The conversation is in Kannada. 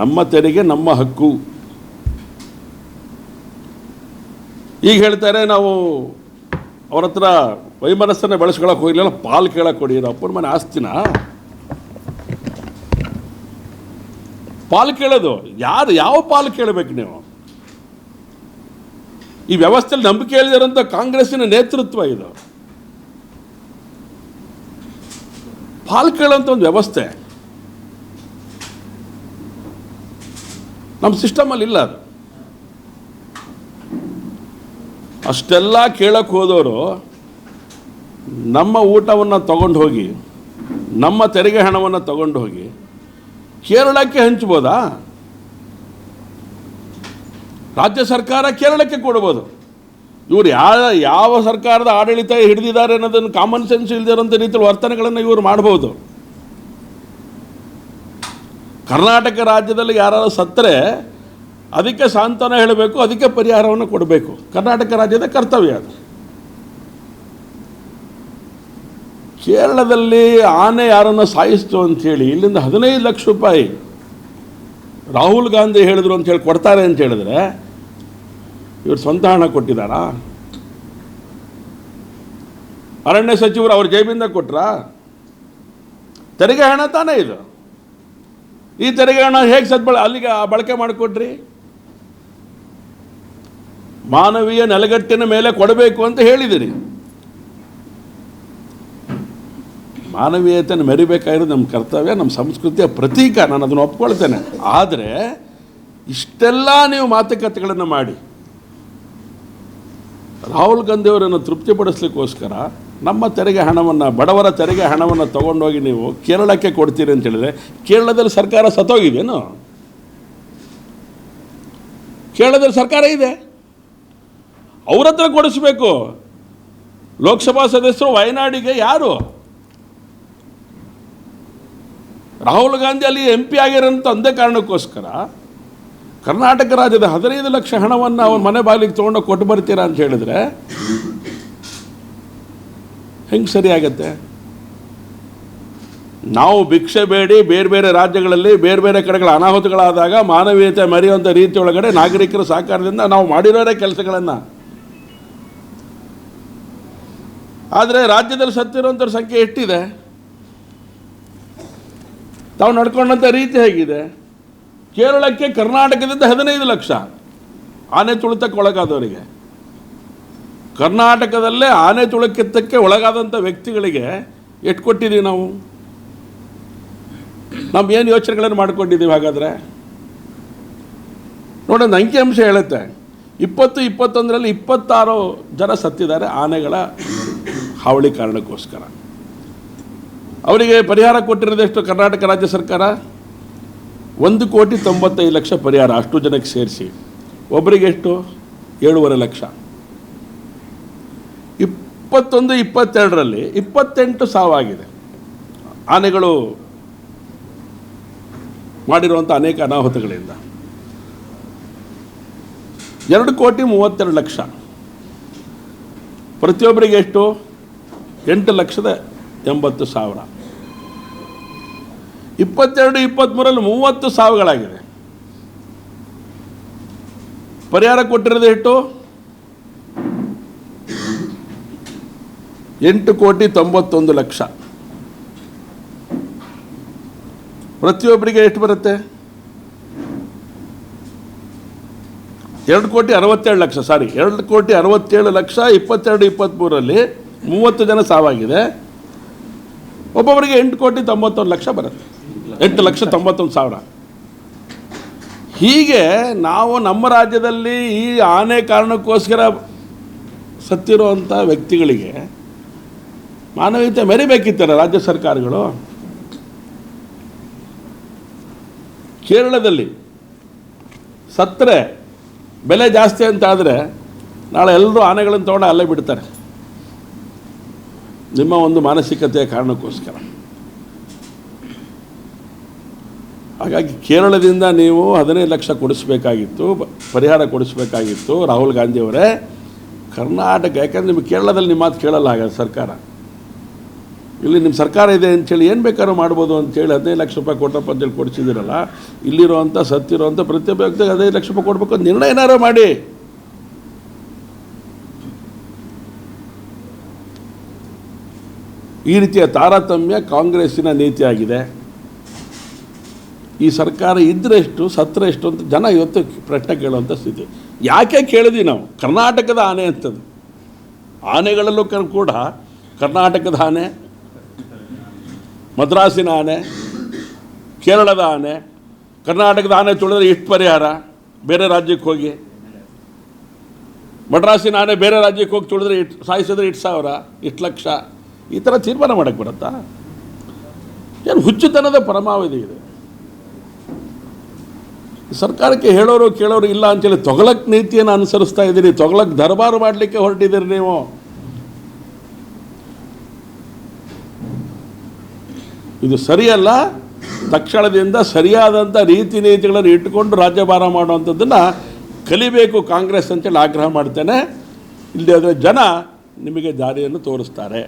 ನಮ್ಮ ತೆರಿಗೆ ನಮ್ಮ ಹಕ್ಕು. ಈಗ ಹೇಳ್ತಾರೆ ನಾವು ಅವ್ರ ಹತ್ರ ವೈಮನಸ್ಸನ್ನು ಬೆಳೆಸ್ಕೊಳಕ್ಕೆ ಹೋಗಿಲ್ಲ ಪಾಲು ಕೇಳಕ್ಕೆ ಕೊಡಿ ಅಪ್ಪನ ಮನೆ ಆಸ್ತಿನ? ಪಾಲು ಕೇಳೋದು, ಯಾರು ಯಾವ ಪಾಲು ಕೇಳಬೇಕು ನೀವು? ಈ ವ್ಯವಸ್ಥೆಯಲ್ಲಿ ನಂಬಿಕೆ ಹೇಳಿದಾರಂತ ಕಾಂಗ್ರೆಸ್ಸಿನ ನೇತೃತ್ವ ಇದು. ಪಾಲು ಕೇಳೋಂಥ ಒಂದು ವ್ಯವಸ್ಥೆ. ನಮ್ಮ ಸಿಸ್ಟಮಲ್ಲಿ ಇಲ್ಲ ಅದು. ಅಷ್ಟೆಲ್ಲ ಕೇಳಕ್ಕೆ ಹೋದವರು ನಮ್ಮ ಊಟವನ್ನು ತಗೊಂಡು ಹೋಗಿ, ನಮ್ಮ ತೆರಿಗೆ ಹಣವನ್ನು ತಗೊಂಡು ಹೋಗಿ ಕೇರಳಕ್ಕೆ ಹಂಚ್ಬೋದಾ? ರಾಜ್ಯ ಸರ್ಕಾರ ಕೇರಳಕ್ಕೆ ಕೊಡ್ಬೋದು. ಇವರು ಯಾವ ಯಾವ ಸರ್ಕಾರದ ಆಡಳಿತ ಹಿಡಿದಿದ್ದಾರೆ ಅನ್ನೋದನ್ನು ಕಾಮನ್ ಸೆನ್ಸ್ ಇಲ್ದಿರೋಂಥ ರೀತಿಯಲ್ಲಿ ವರ್ತನೆಗಳನ್ನು ಇವರು ಮಾಡ್ಬೋದು. ಕರ್ನಾಟಕ ರಾಜ್ಯದಲ್ಲಿ ಯಾರು ಸತ್ತರೆ, ಅದಕ್ಕೆ ಸಾಂತ್ವನ ಹೇಳಬೇಕು, ಅದಕ್ಕೆ ಪರಿಹಾರವನ್ನು ಕೊಡಬೇಕು. ಕರ್ನಾಟಕ ರಾಜ್ಯದ ಕರ್ತವ್ಯ ಅದು. ಕೇರಳದಲ್ಲಿ ಆನೆ ಯಾರನ್ನು ಸಾಯಿಸ್ತು ಅಂಥೇಳಿ, ಇಲ್ಲಿಂದ ಹದಿನೈದು ಲಕ್ಷ ರೂಪಾಯಿ ರಾಹುಲ್ ಗಾಂಧಿ ಹೇಳಿದ್ರು ಅಂತ ಹೇಳಿ ಕೊಡ್ತಾರೆ ಅಂತ ಹೇಳಿದ್ರೆ, ಇವರು ಸ್ವಂತ ಹಣ ಕೊಟ್ಟಿದ್ದಾರಾ? ಅರಣ್ಯ ಸಚಿವರು ಅವ್ರ ಜೇಬಿಂದ ಕೊಟ್ರಾ? ತೆರಿಗೆ ಹಣ ತಾನೇ ಇದು. ಈ ತೆರಿಗೆ ಹಣ ಹೇಗೆ ಸದ್ಬಳ ಅಲ್ಲಿಗೆ ಬಳಕೆ ಮಾಡಿಕೊಟ್ರಿ? ಮಾನವೀಯ ನೆಲಗಟ್ಟಿನ ಮೇಲೆ ಕೊಡಬೇಕು ಅಂತ ಹೇಳಿದಿರಿ. ಮಾನವೀಯತೆಯನ್ನು ಮೆರಿಬೇಕಾಗಿರೋದು ನಮ್ಮ ಕರ್ತವ್ಯ, ನಮ್ಮ ಸಂಸ್ಕೃತಿಯ ಪ್ರತೀಕ, ನಾನು ಅದನ್ನು ಒಪ್ಕೊಳ್ತೇನೆ. ಆದರೆ ಇಷ್ಟೆಲ್ಲ ನೀವು ಮಾತುಕತೆಗಳನ್ನು ಮಾಡಿ, ರಾಹುಲ್ ಗಾಂಧಿಯವರನ್ನು ತೃಪ್ತಿಪಡಿಸ್ಲಿಕ್ಕೋಸ್ಕರ ನಮ್ಮ ತೆರಿಗೆ ಹಣವನ್ನು, ಬಡವರ ತೆರಿಗೆ ಹಣವನ್ನು ತೊಗೊಂಡೋಗಿ ನೀವು ಕೇರಳಕ್ಕೆ ಕೊಡ್ತೀರಿ ಅಂತ ಹೇಳಿದ್ರೆ, ಕೇರಳದಲ್ಲಿ ಸರ್ಕಾರ ಸತ್ತೋಗಿದೆಯೇನು ಕೇರಳದಲ್ಲಿ ಸರ್ಕಾರ ಇದೆ. ಅವ್ರ ಹತ್ರ ಕೊಡಿಸ್ಬೇಕು. ಲೋಕಸಭಾ ಸದಸ್ಯರು ವಯನಾಡಿಗೆ ಯಾರು? ರಾಹುಲ್ ಗಾಂಧಿ ಅಲ್ಲಿ ಎಂ ಪಿ ಆಗಿರೋಂಥ ಒಂದೇ ಕಾರಣಕ್ಕೋಸ್ಕರ ಕರ್ನಾಟಕ ರಾಜ್ಯದ ಹದಿನೈದು ಲಕ್ಷ ಹಣವನ್ನು ಅವನ ಮನೆ ಬಾಗಿಲಿಗೆ ತೊಗೊಂಡು ಕೊಟ್ಟು ಬರ್ತೀರಾ ಅಂತ ಹೇಳಿದ್ರೆ ಹೆಂಗೆ ಸರಿ ಆಗತ್ತೆ? ನಾವು ಭಿಕ್ಷೆ ಬೇಡಿ, ಬೇರೆ ಬೇರೆ ರಾಜ್ಯಗಳಲ್ಲಿ, ಬೇರೆ ಬೇರೆ ಕಡೆಗಳ ಅನಾಹುತಗಳಾದಾಗ ಮಾನವೀಯತೆ ಮರೆಯುವಂಥ ರೀತಿ ಒಳಗಡೆ ನಾಗರಿಕರ ಸಹಕಾರದಿಂದ ನಾವು ಮಾಡಿರೋರೇ ಕೆಲಸಗಳನ್ನು. ಆದರೆ ರಾಜ್ಯದಲ್ಲಿ ಸತ್ತಿರುವಂಥ ಸಂಖ್ಯೆ ಎಷ್ಟಿದೆ? ತಾವು ನಡ್ಕೊಂಡಂಥ ರೀತಿ ಹೇಗಿದೆ? ಕೇರಳಕ್ಕೆ ಕರ್ನಾಟಕದಿಂದ ಹದಿನೈದು ಲಕ್ಷ. ಆನೆ ತುಳಿತಕ್ಕೆ ಒಳಗಾದವರಿಗೆ ಕರ್ನಾಟಕದಲ್ಲೇ ಆನೆ ತುಳಿತಕ್ಕೆ ಒಳಗಾದಂಥ ವ್ಯಕ್ತಿಗಳಿಗೆ ಎಷ್ಟು ಕೊಟ್ಟಿದ್ದೀವಿ ನಾವು? ನಾವು ಏನು ಯೋಚನೆಗಳನ್ನು ಮಾಡ್ಕೊಂಡಿದ್ದೀವಿ ಹಾಗಾದರೆ? ನೋಡೋಣ ಅಂಕಿಅಂಶ ಹೇಳುತ್ತೆ. ಇಪ್ಪತ್ತು, ಇಪ್ಪತ್ತೊಂದರಲ್ಲಿ ಇಪ್ಪತ್ತಾರು ಜನ ಸತ್ತಿದ್ದಾರೆ ಆನೆಗಳ ಹಾವಳಿ ಕಾರಣಕ್ಕೋಸ್ಕರ. ಅವರಿಗೆ ಪರಿಹಾರ ಕೊಟ್ಟಿರೋದೆಷ್ಟು ಕರ್ನಾಟಕ ರಾಜ್ಯ ಸರ್ಕಾರ? ಒಂದು ಕೋಟಿ ತೊಂಬತ್ತೈದು ಲಕ್ಷ ಪರಿಹಾರ, ಅಷ್ಟು ಜನಕ್ಕೆ ಸೇರಿಸಿ. ಒಬ್ಬರಿಗೆ ಎಷ್ಟು? ಏಳುವರೆ ಲಕ್ಷ. ಇಪ್ಪತ್ತೊಂದು, ಇಪ್ಪತ್ತೆರಡರಲ್ಲಿ ಇಪ್ಪತ್ತೆಂಟು ಸಾವಾಗಿದೆ. ಆನೆಗಳು ಮಾಡಿರುವಂಥ ಅನೇಕ ಅನಾಹುತಗಳಿಂದ. ಎರಡು ಕೋಟಿ ಮೂವತ್ತೆರಡು ಲಕ್ಷ. ಪ್ರತಿಯೊಬ್ಬರಿಗೆ ಎಷ್ಟು? ಎಂಟು ಲಕ್ಷದ ಎಂಬತ್ತು ಸಾವಿರ. ಇಪ್ಪತ್ತೆರಡು ಇಪ್ಪತ್ತ್ಮೂರಲ್ಲಿ ಮೂವತ್ತು ಸಾವುಗಳಾಗಿದೆ. ಪರಿಹಾರ ಕೊಟ್ಟಿರೋದು ಎಷ್ಟು? ಎಂಟು ಕೋಟಿ ತೊಂಬತ್ತೊಂದು ಲಕ್ಷ. ಪ್ರತಿಯೊಬ್ಬರಿಗೆ ಎಷ್ಟು ಬರುತ್ತೆ? ಎರಡು ಕೋಟಿ ಅರವತ್ತೇಳು ಲಕ್ಷ ಸಾರಿ ಎರಡು ಕೋಟಿ ಅರವತ್ತೇಳು ಲಕ್ಷ ಇಪ್ಪತ್ತೆರಡು ಇಪ್ಪತ್ತ್ಮೂರಲ್ಲಿ ಮೂವತ್ತು ಜನ ಸಾವಾಗಿದೆ. ಒಬ್ಬೊಬ್ಬರಿಗೆ ಎಂಟು ಕೋಟಿ ತೊಂಬತ್ತೊಂದು ಲಕ್ಷ ಬರುತ್ತೆ. ಎಂಟು ಲಕ್ಷ ತೊಂಬತ್ತೊಂದು ಸಾವಿರ. ಹೀಗೆ ನಾವು ನಮ್ಮ ರಾಜ್ಯದಲ್ಲಿ ಈ ಆನೆ ಕಾರಣಕ್ಕೋಸ್ಕರ ಸತ್ತಿರುವಂಥ ವ್ಯಕ್ತಿಗಳಿಗೆ ಮಾನವೀಯತೆ ಮೆರಿಬೇಕಿತ್ತಲ್ಲ ರಾಜ್ಯ ಸರ್ಕಾರಗಳು? ಕೇರಳದಲ್ಲಿ ಸತ್ತರೆ, ಬೆಲೆ ಜಾಸ್ತಿ ಅಂತ ಆದರೆ ನಾಳೆ ಎಲ್ಲರೂ ಆನೆಗಳನ್ನು ತೊಗೊಂಡು ಅಲ್ಲೇ ಬಿಡ್ತಾರೆ. ನಿಮ್ಮ ಒಂದು ಮಾನಸಿಕತೆಯ ಕಾರಣಕ್ಕೋಸ್ಕರ. ಹಾಗಾಗಿ ಕೇರಳದಿಂದ ನೀವು ಹದಿನೈದು ಲಕ್ಷ ಕೊಡಿಸ್ಬೇಕಾಗಿತ್ತು ಪರಿಹಾರ ಕೊಡಿಸ್ಬೇಕಾಗಿತ್ತು ರಾಹುಲ್ ಗಾಂಧಿಯವರೇ ಕರ್ನಾಟಕ, ಯಾಕಂದ್ರೆ ನಿಮ್ಮ ಕೇರಳದಲ್ಲಿ ನಿಮ್ಮ ಮಾತು ಕೇಳಲ್ಲ ಹಾಗಾದ್ರೆ ಸರ್ಕಾರ. ಇಲ್ಲಿ ನಿಮ್ಮ ಸರ್ಕಾರ ಇದೆ ಅಂಥೇಳಿ ಏನು ಬೇಕಾದ್ರೂ ಮಾಡ್ಬೋದು ಅಂತೇಳಿ ಹದಿನೈದು ಲಕ್ಷ ರೂಪಾಯಿ ಕೊಟ್ಟಪ್ಪ ಅಂತೇಳಿ ಕೊಡಿಸಿದಿರಲ್ಲ ಇಲ್ಲಿರುವಂಥ ಸತ್ತಿರುವಂಥ ಪ್ರತಿಯೊಬ್ಬ ವ್ಯಕ್ತಿಗೆ ಹದಿನೈದು ಲಕ್ಷ ರೂಪಾಯಿ ಕೊಡಬೇಕು ಅಂತ ನಿರ್ಣಯ ಏನಾರು ಮಾಡಿ. ಈ ರೀತಿಯ ತಾರತಮ್ಯ ಕಾಂಗ್ರೆಸ್ಸಿನ ನೀತಿಯಾಗಿದೆ ಈ ಸರ್ಕಾರ ಇದ್ರೆ ಎಷ್ಟು ಸತ್ರ ಎಷ್ಟು ಅಂತ ಜನ ಇವತ್ತು ಪ್ರಶ್ನೆ ಕೇಳುವಂಥ ಸ್ಥಿತಿ. ಯಾಕೆ ಕೇಳಿದ್ವಿ ನಾವು? ಕರ್ನಾಟಕದ ಆನೆ ಅಂತದ್ದು. ಆನೆಗಳಲ್ಲೂ ಕೂಡ ಕರ್ನಾಟಕದ ಆನೆ ಮದ್ರಾಸಿನ ಆನೆ, ಕೇರಳದ ಆನೆ, ಕರ್ನಾಟಕದ ಆನೆ ತುಳಿದ್ರೆ ಎಷ್ಟು ಪರಿಹಾರ? ಬೇರೆ ರಾಜ್ಯಕ್ಕೆ ಹೋಗಿ. ಮಡ್ರಾಸಿನ ಆನೆ ಬೇರೆ ರಾಜ್ಯಕ್ಕೆ ಹೋಗಿ ತುಳಿದ್ರೆ ಇಟ್ಟು ಸಾಯಿಸಿದ್ರೆ ಇಟ್ಟು ಸಾವಿರ ಇಷ್ಟು ಲಕ್ಷ? ಈ ಥರ ತೀರ್ಮಾನ ಮಾಡಕ್ಕೆ ಬರುತ್ತಾ? ಏನು ಹುಚ್ಚುತನದ ಪರಮಾವಧಿ ಇದೆ. ಸರ್ಕಾರಕ್ಕೆ ಹೇಳೋರು ಕೇಳೋರು ಇಲ್ಲ ಅಂತೇಳಿ ತೊಗಲಕ್ ನೀತಿಯನ್ನು ಅನುಸರಿಸ್ತಾ ಇದ್ದೀರಿ, ತೊಗಲಕ್ ದರ್ಬಾರು ಮಾಡಲಿಕ್ಕೆ ಹೊರಟಿದ್ದೀರಿ ನೀವು. ಇದು ಸರಿಯಲ್ಲ, ತಕ್ಷಣದಿಂದ ಸರಿಯಾದಂಥ ರೀತಿ ನೀತಿಗಳನ್ನು ಇಟ್ಟುಕೊಂಡು ರಾಜ್ಯಭಾರ ಮಾಡುವಂಥದ್ದನ್ನು ಕಲಿಬೇಕು ಕಾಂಗ್ರೆಸ್ ಅಂತೇಳಿ ಆಗ್ರಹ ಮಾಡ್ತೇನೆ. ಇಲ್ಲಿ ಜನ ನಿಮಗೆ ದಾರಿಯನ್ನು ತೋರಿಸ್ತಾರೆ.